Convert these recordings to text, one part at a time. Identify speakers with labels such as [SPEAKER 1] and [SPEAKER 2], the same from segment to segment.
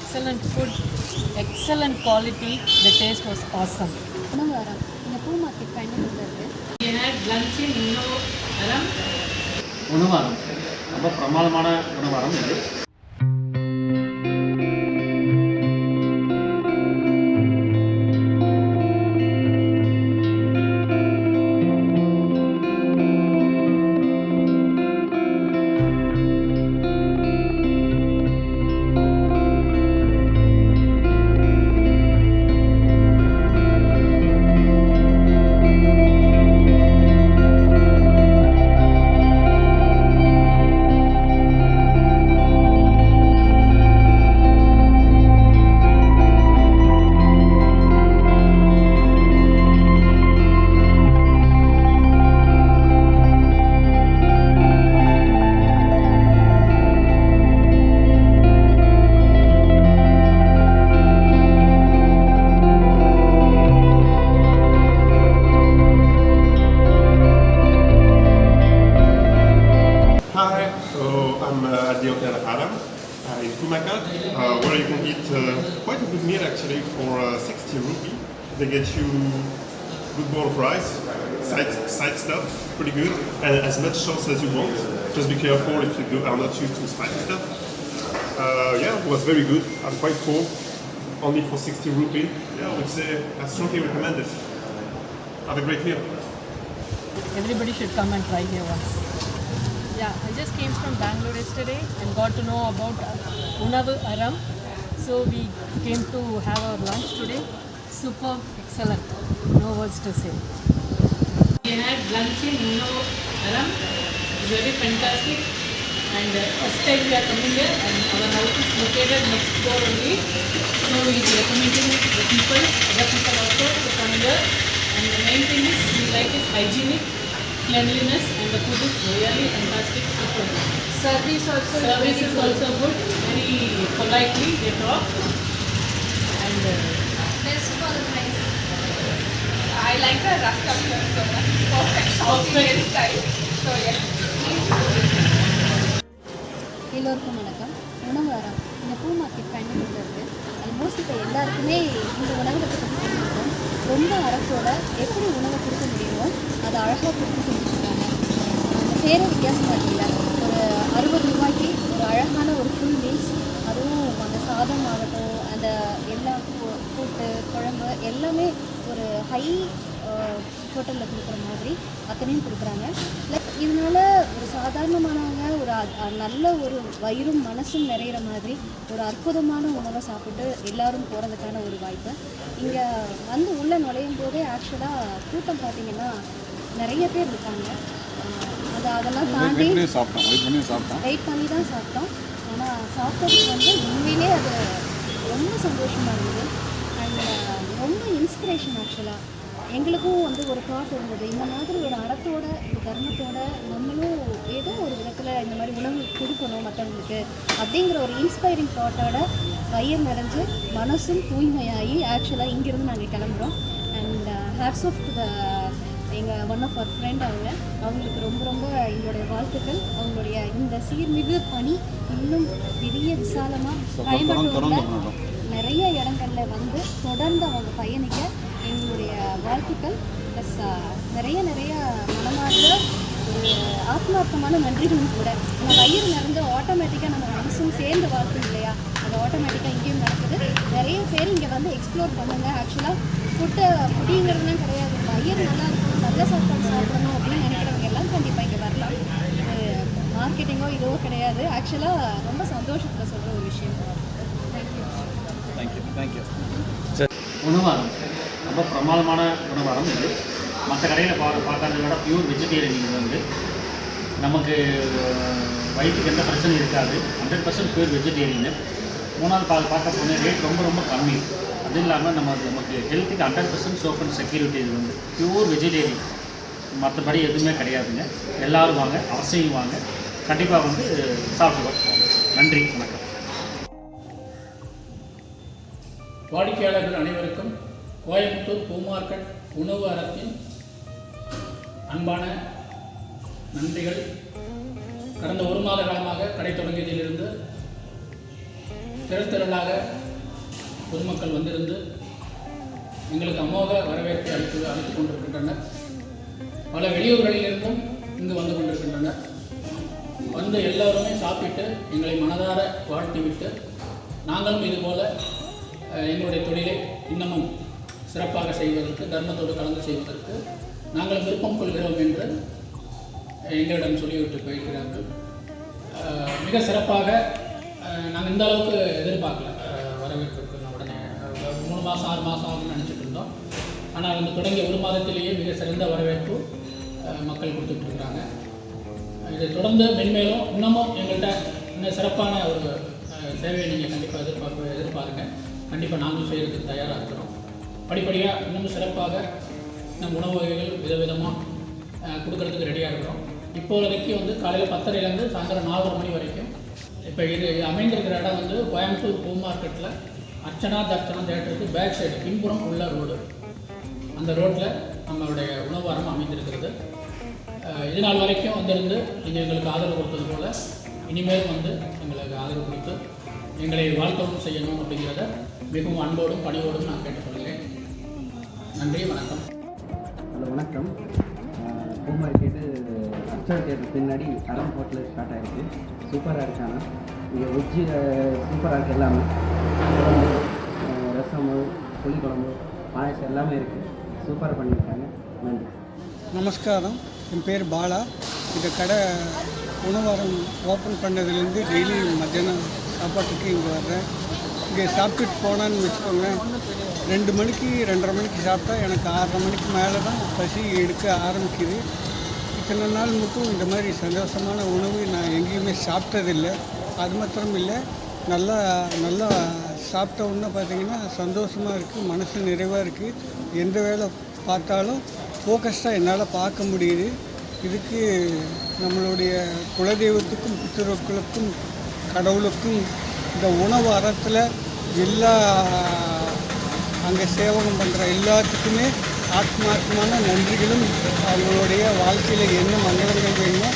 [SPEAKER 1] excellent food, excellent quality. The taste was awesome.
[SPEAKER 2] உணவு அறம் இந்த பூ மார்க்கெட்
[SPEAKER 1] Innavaram.
[SPEAKER 3] உணவகம் ரொம்ப பிரமாதமான உணவகம் இது
[SPEAKER 4] Aram uh, in Kumaka, uh, where you can eat uh, quite a good meal actually for uh, 60 rupee. They get you good bowl of rice, side, side stuff, pretty good, and as much sauce as you want. Just be careful if you are not used to spicy stuff. Uh, yeah, it was very good. I'm quite full. Only for 60 rupee. Yeah, I would say I strongly recommend it. Have a great meal.
[SPEAKER 1] Everybody should come and try here once. Yeah, I just came from Bangalore yesterday and got to know about Unavu Aram. So we came to have our lunch today. Superb, excellent. No words to say. We had lunch in Unavu Aram. Very fantastic. And uh, first time we are coming here and our house is located next door only. So we are recommending the people, other people also to come here. And the main thing is we like is hygienic, cleanliness and the food is really fantastic. Super.
[SPEAKER 2] Service also
[SPEAKER 1] Service is also good, very politely they talk. And uh,
[SPEAKER 2] best for the price
[SPEAKER 5] I like the rasta here so much. Perfect South. Indian style. So yes,
[SPEAKER 2] எல்லோருக்கும் வணக்கம் உணவு அறம் இந்த பூ market பயணிகள் இருக்கு almost இப்போ எல்லாருக்குமே இந்த உணவகத்தை பற்றி ரொம்ப அறத்தோட எப்படி உணவை கொடுக்க முடியுமோ அதை அழகாக அந்த பேர வித்தியாசமாக இருக்குல்ல. ஒரு அறுபது ரூபாய்க்கு ஒரு அழகான ஒரு ஃபுல் மீல்ஸ் அதுவும் அந்த சாதம் ஆகட்டும் அந்த எல்லா கூட்டு குழம்பு எல்லாமே ஒரு ஹை ஹோட்டலில் கொடுக்குற மாதிரி அத்தனையும் கொடுக்குறாங்க. லைக் இதனால ஒரு சாதாரணமானவங்க ஒரு நல்ல ஒரு வயிறும் மனசும் நிறையிற மாதிரி ஒரு அற்புதமான உணவை சாப்பிட்டு எல்லாரும் போகிறதுக்கான ஒரு வாய்ப்பு. இங்கே வந்து உள்ளே நுழையும் போதே ஆக்சுவலாக கூட்டம் பார்த்தீங்கன்னா நிறைய பேர் இருக்காங்க. அது அதெல்லாம் தாண்டி
[SPEAKER 6] சாப்பிட்டோம். வெயிட் பண்ணி சாப்பிட்டோம்.
[SPEAKER 2] வெயிட் பண்ணி தான் சாப்பிட்டோம். ஆனால் சாப்பிட்டதுக்கு வந்து உண்மையிலே அது ரொம்ப சந்தோஷமாக இருந்தது. அண்ட் ரொம்ப இன்ஸ்பிரேஷன் ஆக்சுவலாக எங்களுக்கும் வந்து ஒரு தாட் இருந்தது. இந்த மாதிரி ஒரு அறத்தோட ஒரு தர்மத்தோட நம்மளும் ஏதோ ஒரு விதத்தில் இந்த மாதிரி உணவு கொடுக்கணும் மற்றவங்களுக்கு அப்படிங்கிற ஒரு இன்ஸ்பைரிங் தாட்டோட வயிறு நிறைஞ்சு மனசும் தூய்மையாகி ஆக்சுவலாக இங்கேருந்து நாங்கள் கிளம்புறோம். அண்ட் ஹேட்ஸ் ஆஃப் த எங்கள் ஒன் ஆஃப் அவர் ஃப்ரெண்ட் அவங்க. அவங்களுக்கு ரொம்ப ரொம்ப எங்களுடைய வாழ்த்துக்கள். அவங்களுடைய இந்த சீர்மிகு பணி இன்னும் பெரிய விசாலமாக
[SPEAKER 6] தொடர்ந்து
[SPEAKER 2] பயன்படுத்த
[SPEAKER 6] பண்ணட்டும்.
[SPEAKER 2] நிறைய இடங்கள்ல வந்து தொடர்ந்து அவங்க பயணிக்க எங்களுடைய வாழ்த்துக்கள். ப்ளஸ் நிறைய நிறைய மனமார்ந்த ஒரு ஆத்மார்த்தமான நன்றிகளும் கூட. நம்ம வயிறு நிறைஞ்ச ஆட்டோமேட்டிக்காக நம்ம மனசும் சேர்ந்து வாழ்த்தும் இல்லையா? அது ஆட்டோமேட்டிக்காக இங்கேயும் நடக்குது. நிறைய பேர் இங்கே வந்து எக்ஸ்ப்ளோர் பண்ணுங்க. ஆக்சுவலாக ஃபுட்டு ஃபுட்டிங்கிறதுலாம் கிடையாது. வயிறு நல்லா இருக்கணும் நல்ல சாப்பாடு சாப்பிடணும் அப்படின்னு நினைக்கிறவங்க எல்லாம் கண்டிப்பாக இங்கே வரலாம். இது மார்க்கெட்டிங்கோ இதுவோ கிடையாது. ஆக்சுவலாக ரொம்ப சந்தோஷத்தில் சொல்கிற ஒரு விஷயம். தேங்க்யூ
[SPEAKER 6] தேங்க்யூ தேங்க்யூ
[SPEAKER 3] ரொம்ப பிரமாதமான உணவாரம் இது. மற்ற கடையில் பா பார்க்கறத விட பியூர் வெஜிடேரியன் இது வந்து. நமக்கு வயிற்றுக்கு எந்த பிரச்சனையும் இருக்காது. ஹண்ட்ரட் பர்சன்ட் பியூர் வெஜிடேரியன் மூணாவது பா பார்க்க போனால் ரேட் ரொம்ப ரொம்ப கம்மி. அது இல்லாமல் நம்ம நமக்கு ஹெல்த்துக்கு hundred percent soap and security இது வந்து. பியூர் வெஜிடேரியன் மற்றபடி எதுவுமே கிடையாதுங்க. எல்லோரும் வாங்க அவசியம் வாங்க. கண்டிப்பாக வந்து சாப்பிட்டு நன்றி வணக்கம்.
[SPEAKER 7] வாடிக்கையாளர்கள் அனைவருக்கும் கோயம்புத்தூர் பூ மார்க்கெட் உணவு அறத்தின் அன்பான நன்றிகள். கடந்த ஒரு மாத காலமாக கடை தொடங்கியதிலிருந்து திரள் திரளாக பொதுமக்கள் வந்திருந்து எங்களுக்கு அமோக வரவேற்பை அளித்து அளித்துக் கொண்டிருக்கின்றனர். பல வெளியூர்களிலிருந்தும் இங்கு வந்து கொண்டிருக்கின்றனர். வந்து எல்லோருமே சாப்பிட்டு எங்களை மனதார வாழ்த்திவிட்டு நாங்களும் இதுபோல் எங்களுடைய தொழிலை இன்னமும் சிறப்பாக செய்வதற்கு தர்மத்தோடு கலந்து செய்வதற்கு நாங்களும் விருப்பம் கொள்கிறோம் என்று எங்களிடம் சொல்லிவிட்டு போயிருக்கிறார்கள். மிக சிறப்பாக நாங்கள் இந்த அளவுக்கு எதிர்பார்க்கல வரவேற்பு இருக்குன்னு உடனே அஹ், மூணு மாதம் ஆறு மாதம் ஆகும்னு நினச்சிட்டு இருந்தோம். ஆனால் வந்து தொடங்கிய ஒரு மாதத்திலேயே மிக சிறந்த வரவேற்பு மக்கள் கொடுத்துட்ருக்குறாங்க இதை தொடர்ந்து மென்மேலும் இன்னமும் எங்கள்கிட்ட இன்னும் சிறப்பான ஒரு சேவையை நீங்கள் கண்டிப்பாக எதிர்பார்க்க எதிர்பாருங்க. கண்டிப்பாக நாங்களும் செய்கிறதுக்கு தயாராக இருக்கிறோம். படிப்படியாக இன்னும் சிறப்பாக நம் உணவு வகைகள் விதவிதமாக கொடுக்கறதுக்கு ரெடியாக இருக்கிறோம். இப்போதைக்கு வந்து காலையில் பத்தரைலேருந்து சாயந்தரம் நாலரை மணி வரைக்கும் இப்போ இது அமைந்திருக்கிற இடம் வந்து கோயம்புத்தூர் பூ மார்க்கெட்டில் அர்ச்சனா தர்ச்சனா தேட்டருக்கு பேக் சைடு பின்புறம் உள்ள ரோடு. அந்த ரோட்டில் நம்மளுடைய உணவாரம் அமைந்திருக்கிறது. அஹ் இது நாள் வரைக்கும் வந்திருந்து நீங்கள் எங்களுக்கு ஆதரவு கொடுத்தது போல் இனிமேல் வந்து எங்களுக்கு ஆதரவு கொடுத்து எங்களை வாழ்த்தவும் செய்யணும் அப்படிங்கிறத மிகவும் அன்போடும் பணிவோடும் நான் கேட்டுக்கொள்கிறேன். நன்றி வணக்கம்.
[SPEAKER 8] ஹலோ வணக்கம். பூமாரி கேட்டு அர்ச்சனா தேட்டர் பின்னாடி அரம் ஹோட்டலில் ஸ்டார்ட் ஆகிருக்கு சூப்பராக இருக்காங்க இங்கே வெஜ்ஜு சூப்பராக இருக்குது எல்லாமே. குழம்பு அஹ், குழம்பு புளிக்குழம்பு பாயசம் எல்லாமே இருக்குது சூப்பராக பண்ணியிருக்காங்க. நன்றி.
[SPEAKER 9] நமஸ்காரம். என் பேர் பாலா. இந்த கடை உணவகம் ஓப்பன் பண்ணதுலேருந்து டெய்லி மத்தியானம் சாப்பாட்டுக்கு இங்கே வர்றேன். இங்கே சாப்பிட்டுட்டு போனான்னு வச்சுக்கோங்க ரெண்டு மணிக்கு ரெண்டரை மணிக்கு சாப்பிட்டா எனக்கு ஆறரை மணிக்கு மேலே தான் பசி எடுக்க ஆரம்பிக்குது. இத்தனை நாள் மட்டும் இந்த மாதிரி சந்தோஷமான உணவு நான் எங்கேயுமே சாப்பிட்டதில்லை. அது மாத்திரம் இல்லை நல்லா நல்லா சாப்பிட்ட உடனே பார்த்தீங்கன்னா சந்தோஷமாக இருக்குது மனசு நிறைவாக இருக்குது எந்த வேலை பார்த்தாலும் ஃபோக்கஸ்டாக என்னால் பார்க்க முடியுது. இதுக்கு நம்மளுடைய குலதெய்வத்துக்கும் பித்தர்களுக்கும் கடவுளுக்கும் இந்த உணவு அறத்தில் எல்லா அங்கே சேவகம் பண்ணுற எல்லாத்துக்குமே ஆத்மார்த்தமான நன்றிகளும் அவங்களுடைய வாழ்க்கையில் என்ன மங்களங்கள் வேணுமோ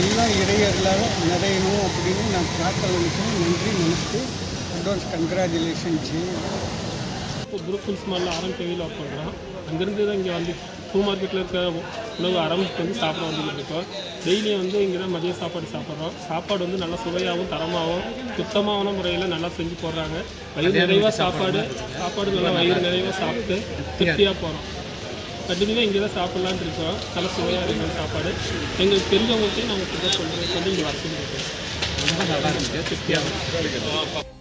[SPEAKER 9] எல்லாம் இறையர்களால் நிறையணும் அப்படின்னு நான் பிரார்த்தனை நன்றி நமஸ்தே. அட்வான்ஸ் கங்க்ராச்சுலேஷன் ஜி
[SPEAKER 10] இப்போ குரூப் ஸ்மாலில் அறம் டிவியில் ஒர்க் பண்ணுறோம் அங்கேருந்து தான் இங்கே வந்து பூ மார்க்கெட்டில் இருக்க உணவு அறமுக்கு வந்து சாப்பிட வந்துக்கிட்டு இருக்கோம். டெய்லியும் வந்து இங்கே தான் மதிய சாப்பாடு சாப்பிட்றோம். சாப்பாடு வந்து நல்லா சுவையாகவும் தரமாகவும் சுத்தமான முறையில் நல்லா செஞ்சு போடுறாங்க. வயிறு நிறைவாக சாப்பாடு சாப்பாடு நல்லா வயிறு நிறைவாக சாப்பிட்டு திருப்தியாக போகிறோம் கண்டினியூவாக இங்கே தான் சாப்பிட்லான்னு இருக்கோம். நல்லா சுவையாக இருக்கிற சாப்பாடு. எங்களுக்கு தெரிஞ்சவங்கள்ட்டையும் நாங்கள் சொல்ல சொல்கிறோம் சொல்லி இங்கே வர சொல்லியிருக்கோம் ரொம்ப நல்லா இருந்துச்சு. திருப்தியாக